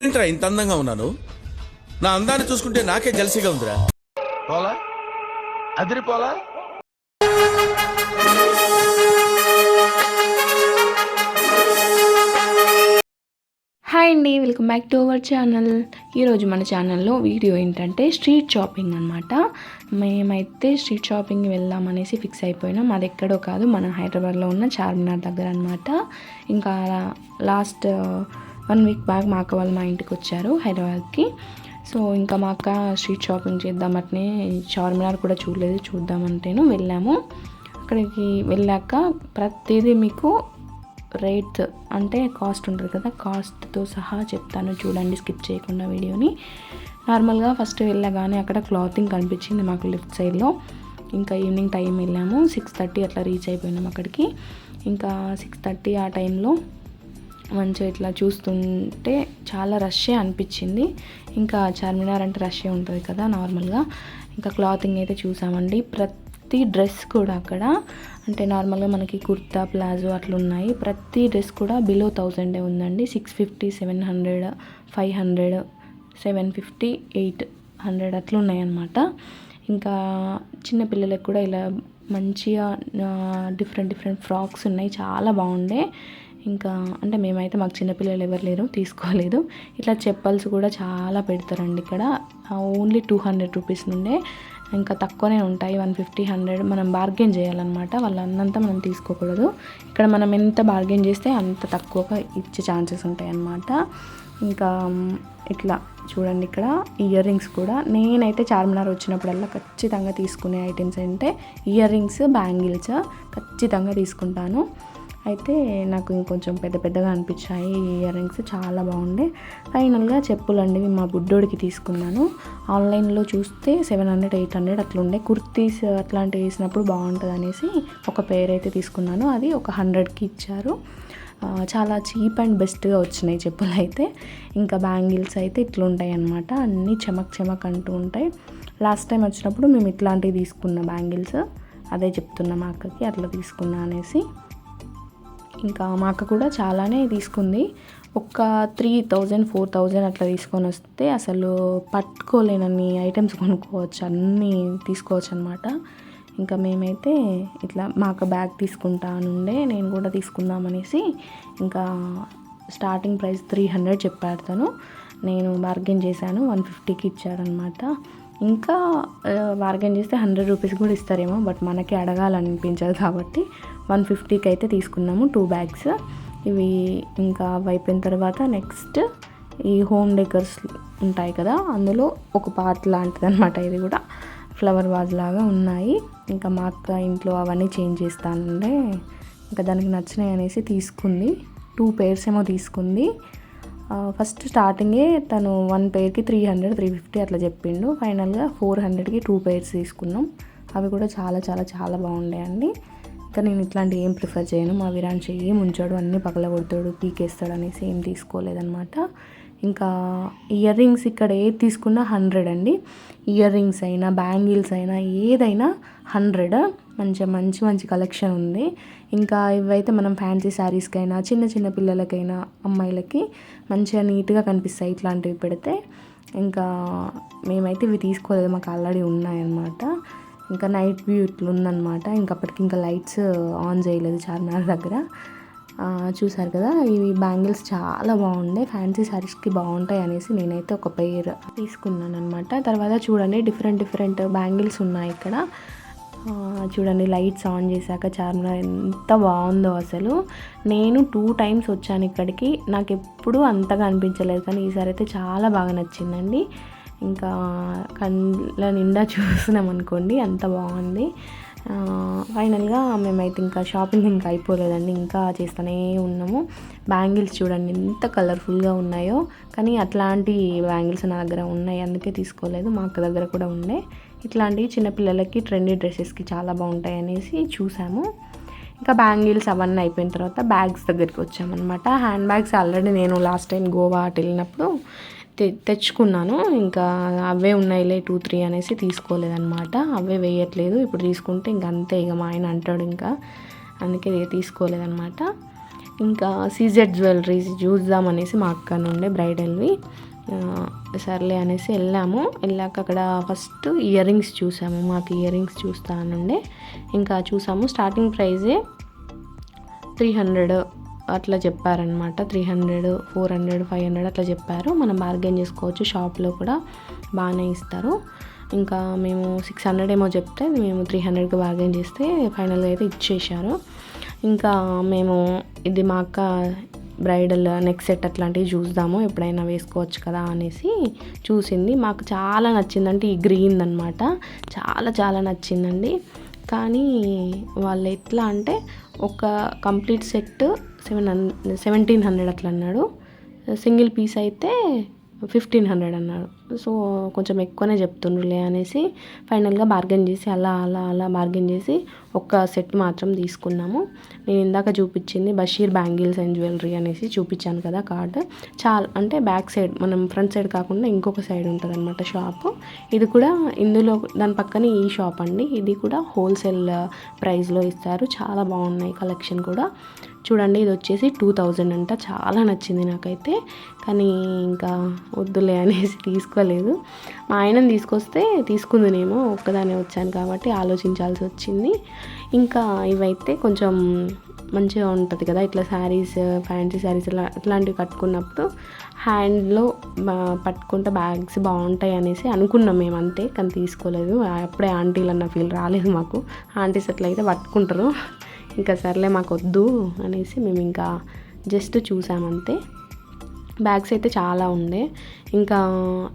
ఏంట్రా ఇంత అందంగా ఉన్నాను? నా అందాన్ని చూసుకుంటే నాకే జలసిగా ఉందిరా. పోలా? అదిరిపోలా? హాయ్ అండి welcome back to our channel. ఈరోజు మన ఛానల్లో వీడియో ఏంటంటే స్ట్రీట్ షాపింగ్ అనమాట మేమైతే స్ట్రీట్ షాపింగ్ వెళ్దామనేసి ఫిక్స్ అయిపోయినాం. అది ఎక్కడో కాదు మన హైదరాబాద్లో ఉన్న చార్మినార్ దగ్గర అనమాట ఇంకా లాస్ట్ వన్ వీక్ బ్యాక్ మా అక్క వాళ్ళు మా ఇంటికి వచ్చారు హైదరాబాద్కి. సో ఇంకా మా అక్క స్ట్రీట్ షాపింగ్ చేద్దాం అట్నే చార్మినార్ కూడా చూడలేదు చూద్దామంటేను వెళ్ళాము. అక్కడికి వెళ్ళాక ప్రతిదీ మీకు రేట్ అంటే కాస్ట్ ఉంటుంది కదా కాస్ట్తో సహా చెప్తాను చూడండి స్కిప్ చేయకుండా వీడియోని. నార్మల్గా ఫస్ట్ వెళ్ళగానే అక్కడ క్లాతింగ్ కనిపించింది మాకు లెఫ్ట్ సైడ్లో. ఇంకా ఈవినింగ్ టైం వెళ్ళాము సిక్స్ థర్టీ అట్లా రీచ్ అయిపోయినాం అక్కడికి. ఇంకా సిక్స్ థర్టీ ఆ టైంలో మంచిగా ఇట్లా చూస్తుంటే చాలా రష్ే అనిపించింది. ఇంకా చార్మినార్ అంటే రష్ే ఉంటుంది కదా నార్మల్గా. ఇంకా క్లాతింగ్ అయితే చూసామండి. ప్రతి డ్రెస్ కూడా అక్కడ అంటే నార్మల్గా మనకి కుర్తా ప్లాజో అట్లా ఉన్నాయి ప్రతి డ్రెస్ కూడా బిలో థౌజండే ఉందండి. Six fifty seven hundred five hundred seven fifty eight hundred అట్లా ఉన్నాయన్నమాట ఇంకా చిన్న పిల్లలకు కూడా ఇలా మంచిగా డిఫరెంట్ డిఫరెంట్ ఫ్రాక్స్ ఉన్నాయి. చాలా బాగుండే. ఇంకా అంటే మేమైతే మాకు చిన్నపిల్లలు ఎవరు లేరు తీసుకోలేదు. ఇట్లా చెప్పల్స్ కూడా చాలా పెడతారండి ఇక్కడ. ఓన్లీ టూ హండ్రెడ్ రూపీస్ నుండే. ఇంకా తక్కువనే ఉంటాయి వన్ ఫిఫ్టీ హండ్రెడ్ మనం బార్గెన్ చేయాలన్నమాట. వాళ్ళు అన్నంతా మనం తీసుకోకూడదు. ఇక్కడ మనం ఎంత బార్గెన్ చేస్తే అంత తక్కువగా ఇచ్చే ఛాన్సెస్ ఉంటాయి అన్నమాట ఇంకా ఇట్లా చూడండి ఇక్కడ ఇయర్ రింగ్స్ కూడా. నేనైతే చార్మినార్ వచ్చినప్పుడల్లా ఖచ్చితంగా తీసుకునే ఐటమ్స్ అంటే ఇయర్ రింగ్స్ బ్యాంగిల్స్ ఖచ్చితంగా తీసుకుంటాను. అయితే నాకు ఇంకొంచెం పెద్ద పెద్దగా అనిపించాయి ఈ ఇయర్ రింగ్స్ చాలా బాగుండే. ఫైనల్గా చెప్పులు అండి మా బుడ్డోడికి తీసుకున్నాను. ఆన్లైన్లో చూస్తే సెవెన్ హండ్రెడ్ ఎయిట్ హండ్రెడ్ అట్లా ఉండే కుర్తీస్ అట్లాంటివి వేసినప్పుడు బాగుంటుంది అనేసి ఒక పేర్ అయితే తీసుకున్నాను. అది ఒక హండ్రెడ్కి ఇచ్చారు. చాలా చీప్ అండ్ బెస్ట్గా వచ్చినాయి చెప్పులు అయితే. ఇంకా బ్యాంగిల్స్ అయితే ఇట్లుంటాయి అన్నమాట. అన్నీ చెమక్ చెమక్ అంటూ ఉంటాయి. లాస్ట్ టైం వచ్చినప్పుడు మేము ఇట్లాంటివి తీసుకున్న బ్యాంగిల్స్. అదే చెప్తున్నా మా అక్కకి అట్లా తీసుకున్నా అనేసి. ఇంకా మా అక్క కూడా చాలానే తీసుకుంది. ఒక త్రీ థౌజండ్ ఫోర్ థౌజండ్ అట్లా తీసుకొని వస్తే అసలు పట్టుకోలేనన్ని ఐటమ్స్ కొనుక్కోవచ్చు అన్నీ తీసుకోవచ్చు అనమాట ఇంకా మేమైతే ఇట్లా మా అక్క బ్యాగ్ తీసుకుంటానుండే నేను కూడా తీసుకుందామనేసి ఇంకా స్టార్టింగ్ ప్రైస్ త్రీ హండ్రెడ్ చెప్పాడు తను. నేను బార్గెన్ చేశాను వన్ ఫిఫ్టీకి ఇచ్చారనమాట ఇంకా బార్గెన్ చేస్తే హండ్రెడ్ రూపీస్ కూడా ఇస్తారేమో బట్ మనకి అడగాలనిపించదు కాబట్టి వన్ ఫిఫ్టీకి అయితే తీసుకున్నాము టూ బ్యాగ్స్ ఇవి ఇంకా అవి అయిపోయిన తర్వాత నెక్స్ట్ ఈ హోమ్ డెకర్స్ ఉంటాయి కదా అందులో ఒక పార్ట్ లాంటిది అనమాట ఇది కూడా. ఫ్లవర్ వాజ్ లాగా ఉన్నాయి. ఇంకా మా అక్క ఇంట్లో అవన్నీ చేంజ్ చేస్తానంటే ఇంకా దానికి నచ్చినాయి అనేసి తీసుకుంది. టూ పేర్స్ ఏమో తీసుకుంది. ఫస్ట్ స్టార్టింగే తను వన్ పేర్కి త్రీ హండ్రెడ్ త్రీ ఫిఫ్టీ అట్లా చెప్పిండు. ఫైనల్గా ఫోర్ హండ్రెడ్కి టూ పేర్స్ తీసుకున్నాం. అవి కూడా చాలా చాలా చాలా బాగుండేయండి ఇంకా నేను ఇట్లాంటివి ఏం ప్రిఫర్ చేయను. మా విరాన్ ఏం ఉంచాడు అన్నీ పగల కొడతాడు పీకేస్తాడు అనేసి ఏం తీసుకోలేదనమాట ఇంకా ఇయర్ రింగ్స్ ఇక్కడ ఏది తీసుకున్నా హండ్రెడ్ అండి. ఇయర్ రింగ్స్ అయినా బ్యాంగిల్స్ అయినా ఏదైనా హండ్రెడ్. మంచిగా మంచి మంచి కలెక్షన్ ఉంది. ఇంకా ఇవైతే మనం ఫ్యాన్సీ శారీస్కైనా చిన్న చిన్న పిల్లలకైనా అమ్మాయిలకి మంచిగా నీట్గా కనిపిస్తాయి ఇట్లాంటివి పెడితే. ఇంకా మేమైతే ఇవి తీసుకోలేదు మాకు ఆల్రెడీ ఉన్నాయన్నమాట. ఇంకా నైట్ వ్యూ ఇట్లా ఉందన్నమాట ఇంకా అప్పటికి ఇంకా లైట్స్ ఆన్ చేయలేదు చార్మినార్ దగ్గర. చూసారు కదా ఇవి బ్యాంగిల్స్ చాలా బాగుండే. ఫ్యాన్సీ శారీస్కి బాగుంటాయి అనేసి నేనైతే ఒక పెయిర్ తీసుకున్నాను అనమాట తర్వాత చూడండి డిఫరెంట్ డిఫరెంట్ బ్యాంగిల్స్ ఉన్నాయి ఇక్కడ. చూడండి లైట్స్ ఆన్ చేశాక చార్మినార్ ఎంత బాగుందో అసలు. నేను టూ టైమ్స్ వచ్చాను ఇక్కడికి. నాకు ఎప్పుడూ అంతగా అనిపించలేదు కానీ ఈసారి అయితే చాలా బాగా నచ్చిందండి. ఇంకా కళ్ళ నిండా చూస్తున్నాం అనుకోండి అంత బాగుంది. ఫైనల్గా మేమైతే ఇంకా షాపింగ్ ఇంకా అయిపోలేదండి ఇంకా చేస్తూనే ఉన్నాము. బ్యాంగిల్స్ చూడండి ఎంత కలర్ఫుల్గా ఉన్నాయో. కానీ అట్లాంటి బ్యాంగిల్స్ నా దగ్గర ఉన్నాయి అందుకే తీసుకోలేదు. మా అక్క దగ్గర కూడా ఉండే. ఇట్లాంటివి చిన్నపిల్లలకి ట్రెండీ డ్రెస్సెస్కి చాలా బాగుంటాయి అనేసి చూసాము. ఇంకా బ్యాంగిల్స్ అవన్నీ అయిపోయిన తర్వాత బ్యాగ్స్ దగ్గరికి వచ్చామన్నమాట. హ్యాండ్ బ్యాగ్స్ ఆల్రెడీ నేను లాస్ట్ టైం గోవా అటు వెళ్ళినప్పుడు తె తెచ్చుకున్నాను. ఇంకా అవే ఉన్నాయిలే టూ త్రీ అనేసి తీసుకోలేదన్నమాట. అవే వేయట్లేదు. ఇప్పుడు తీసుకుంటే ఇంక అంతే. ఇక మా ఆయన అంటాడు ఇంకా. అందుకే తీసుకోలేదన్నమాట. ఇంకా సీజెడ్ జ్యువెలరీస్ చూద్దామనేసి మా అక్క నుండే బ్రైడల్వి సర్లే అనేసి వెళ్ళాము. వెళ్ళాక అక్కడ ఫస్ట్ ఇయర్ రింగ్స్ చూసాము. మాకు ఇయర్ రింగ్స్ చూస్తానుండే ఇంకా చూసాము స్టార్టింగ్ ప్రైజే త్రీ హండ్రెడ్ అట్లా చెప్పారనమాట three hundred four hundred five hundred అట్లా చెప్పారు. మనం బార్గెన్ చేసుకోవచ్చు. షాప్లో కూడా బాగానే ఇస్తారు. ఇంకా మేము సిక్స్ హండ్రెడ్ ఏమో చెప్తే మేము త్రీ హండ్రెడ్కి బార్గెన్ చేస్తే ఫైనల్గా అయితే ఇచ్చేసారు ఇంకా మేము ఇది మా అక్క బ్రైడల్ నెక్ సెట్ అట్లాంటివి చూద్దాము ఎప్పుడైనా వేసుకోవచ్చు కదా అనేసి చూసింది. మాకు చాలా నచ్చిందంటే ఈ గ్రీన్ అనమాట చాలా చాలా నచ్చిందండి. కానీ వాళ్ళు ఎట్లా అంటే ఒక complete set seven hundred seventeen hundred అట్లా అన్నాడు సింగిల్ పీస్ అయితే ఫిఫ్టీన్ హండ్రెడ్ అన్నాడు. సో కొంచెం ఎక్కువనే చెప్తుండ్రులే అనేసి ఫైనల్గా బార్గెన్ చేసి అలా అలా అలా బార్గెన్ చేసి ఒక్క సెట్ మాత్రం తీసుకున్నాము. నేను ఇందాక చూపించింది బషీర్ బ్యాంగిల్స్ అండ్ జ్యువెలరీ అనేసి చూపించాను కదా కార్డ్. చాలా అంటే బ్యాక్ సైడ్ మనం ఫ్రంట్ సైడ్ కాకుండా ఇంకొక సైడ్ ఉంటుంది అనమాట షాపు. ఇది కూడా ఇందులో దాని పక్కనే ఈ షాప్ అండి. ఇది కూడా హోల్సేల్ ప్రైస్లో ఇస్తారు. చాలా బాగున్నాయి కలెక్షన్ కూడా. చూడండి ఇది వచ్చేసి టూ థౌజండ్ అంట. చాలా నచ్చింది నాకైతే. కానీ ఇంకా వద్దులే అనేసి తీసుకోలేదు. మా ఆయనని తీసుకొస్తే తీసుకుందినేమో ఒక్కదానే వచ్చాను కాబట్టి ఆలోచించాల్సి వచ్చింది. ఇంకా ఇవైతే కొంచెం మంచిగా ఉంటుంది కదా ఇట్లా శారీస్ ఫ్యాన్సీ శారీస్ ఇలా ఇట్లాంటివి కట్టుకున్నప్పుడు హ్యాండ్లో పట్టుకుంటే బ్యాగ్స్ బాగుంటాయి అనేసి అనుకున్నాం మేము అంతే. కానీ తీసుకోలేదు. అప్పుడే ఆంటీలు అన్న ఫీల్ రాలేదు మాకు. ఆంటీస్ అట్లయితే పట్టుకుంటారు. ఇంకా సర్లే మాకు వద్దు అనేసి మేము ఇంకా జస్ట్ చూసామంతే. బ్యాగ్స్ అయితే చాలా ఉండే. ఇంకా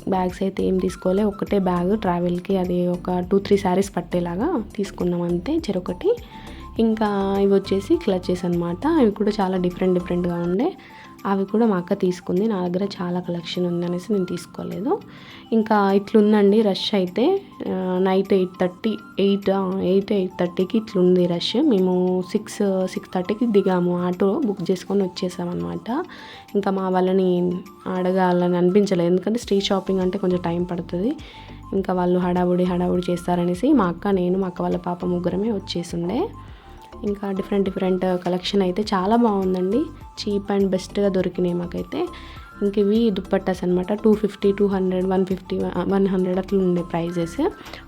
బ్యాగ్స్ అయితే ఏం తీసుకోలే ఒకటే బ్యాగ్ ట్రావెల్కి అది ఒక టూ త్రీ శారీస్ పట్టేలాగా తీసుకున్నాం అంతే చెరొకటి. ఇంకా ఇవి వచ్చేసి క్లచెస్ అనమాట ఇవి కూడా చాలా డిఫరెంట్ డిఫరెంట్గా ఉండే. అవి కూడా మా అక్క తీసుకుంది. నా దగ్గర చాలా కలెక్షన్ ఉందనేసి నేను తీసుకోలేదు. ఇంకా ఇట్లుందండి రష్ అయితే. Night eight thirty eight eight eight థర్టీకి ఇట్లుంది రష్. మేము సిక్స్ సిక్స్ థర్టీకి దిగాము. ఆటో బుక్ చేసుకొని వచ్చేసామన్నమాట. ఇంకా మా వాళ్ళని అడగాలని అనిపించలేదు. ఎందుకంటే స్ట్రీట్ షాపింగ్ అంటే కొంచెం టైం పడుతుంది. ఇంకా వాళ్ళు హడావుడి హడావుడి చేస్తారనేసి మా అక్క నేను మా అక్క వాళ్ళ పాప ముగ్గురమే వచ్చేసిండే. ఇంకా డిఫరెంట్ డిఫరెంట్ కలెక్షన్ అయితే చాలా బాగుందండి. చీప్ అండ్ బెస్ట్గా దొరికినాయి మాకైతే. ఇంక ఇవి దుప్పట్టాస్ అనమాట two fifty two hundred one fifty one hundred అట్లా ఉండే ప్రైజెస్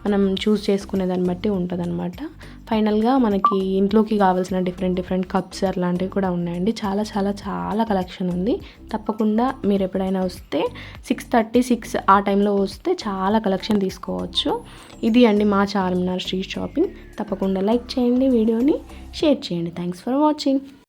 మనం చూస్ చేసుకునే దాన్ని బట్టి ఉంటుంది అనమాట ఫైనల్గా మనకి ఇంట్లోకి కావాల్సిన డిఫరెంట్ డిఫరెంట్ కప్స్ అట్లాంటివి కూడా ఉన్నాయండి. చాలా చాలా చాలా కలెక్షన్ ఉంది. తప్పకుండా మీరు ఎప్పుడైనా వస్తే సిక్స్ థర్టీ సిక్స్ ఆ టైంలో వస్తే చాలా కలెక్షన్ తీసుకోవచ్చు. ఇది అండి మా చార్మినార్ స్ట్రీట్ షాపింగ్. తప్పకుండా లైక్ చేయండి వీడియోని షేర్ చేయండి. Thanks for watching